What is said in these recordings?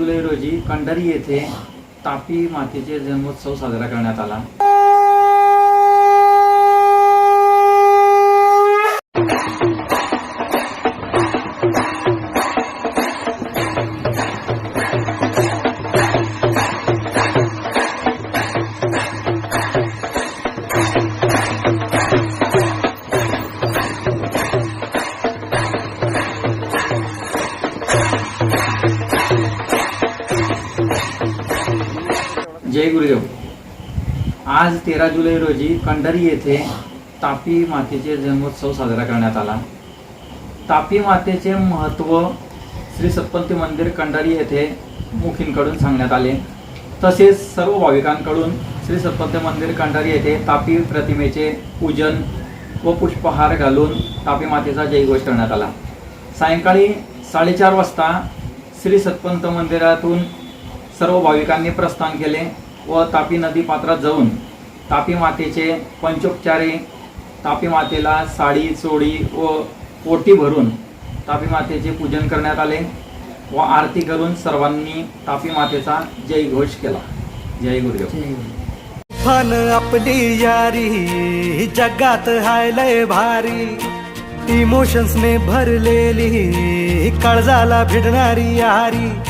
जुलै रोजी कंढरी येथे तापी मातेचे जन्मोत्सव साजरा करण्यात आला. आज तेरा जुलै रोजी कंढरी येथे तापी मातेचे जन्मोत्सव साजरा करण्यात आला. तापी मातेचे महत्त्व श्री सत्पंथी मंदिर कंढरी येथे मुखींकडून सांगण्यात आले. तसेच सर्व भाविकांकडून श्री सत्पंथी मंदिर कंढरी येथे तापी प्रतिमेचे पूजन व पुष्पहार घालून तापी मातेचा जयघोष करण्यात आला. सायंकाळी साडेचार वाजता श्री सत्पंथ मंदिरातून सर्व भाविकांनी प्रस्थान केले व तापी नदी पात्रात जाऊन तापी मातेचे पंचोपचारे तापी मातेला साडी चोळी व पोटी भरून तापी मातेचे पूजन करण्यात आले व आरती करून सर्वांनी तापी मातेचा जय घोष केला. जय गुरुदेव. फन आपली यारी जगात हाय लय भारी. इमोशन्सने भरलेली काळजाला भिडणारी यारी.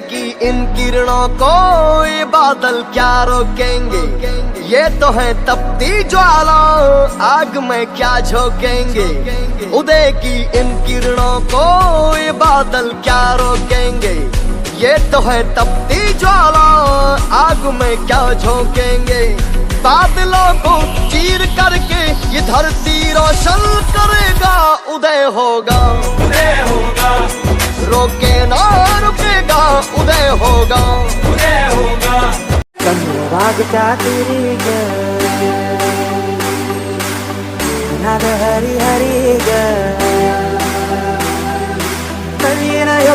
कि इन किरणों को ये बादल क्या रोकेंगे? ये तो है तपती ज्वाला आग में क्या झोंकेंगे? उदय की इन किरणों को ये बादल क्या रोकेंगे? ये तो है तपती ज्वाला आग में क्या झोंकेंगे? बादलों को चीर करके ये धरती रोशन करेगा उदय होगा। उदय होगा। रोके ना रुकेगा उदय होगा। उदय होगा। नाग हरी हरी ग हरी ना यो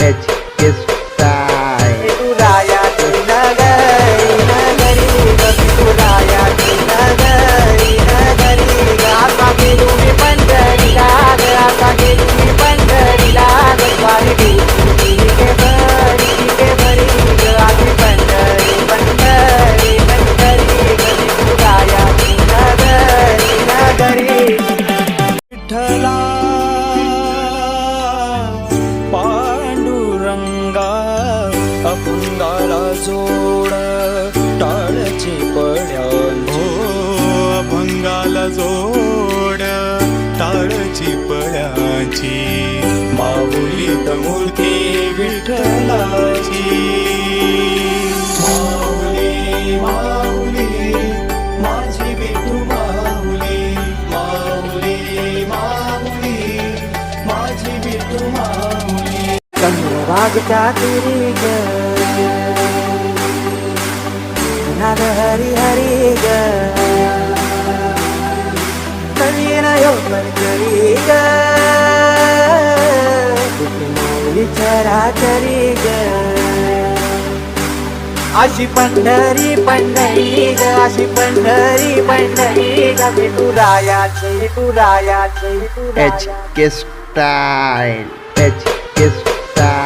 H S K style. नगरी नगरी ग नगरी नगरी आता गेलो मी पंढरीला आता गेलो मी पंढरीला ग गेली के बरी के बरी आधी पंढरी पंढरी पंढरी नगरी नगरी विठ्ठला जोड टाळची पड्या हो अभंगाला जोड टाळची पड्याची माऊली मूर्ती विठ्ठलाची. माऊली माऊली माझी विठू माऊली. माऊली माऊली माझी विठू माऊली. वागता तिरी नाद हरी हरी ग। नवीन योगन करी ग। माऊली चराचरी ग। अशी पंढरी पंढरी ग अशी पंढरी पंढरी ग। विठुरायाची विठुरायाची H K style H K style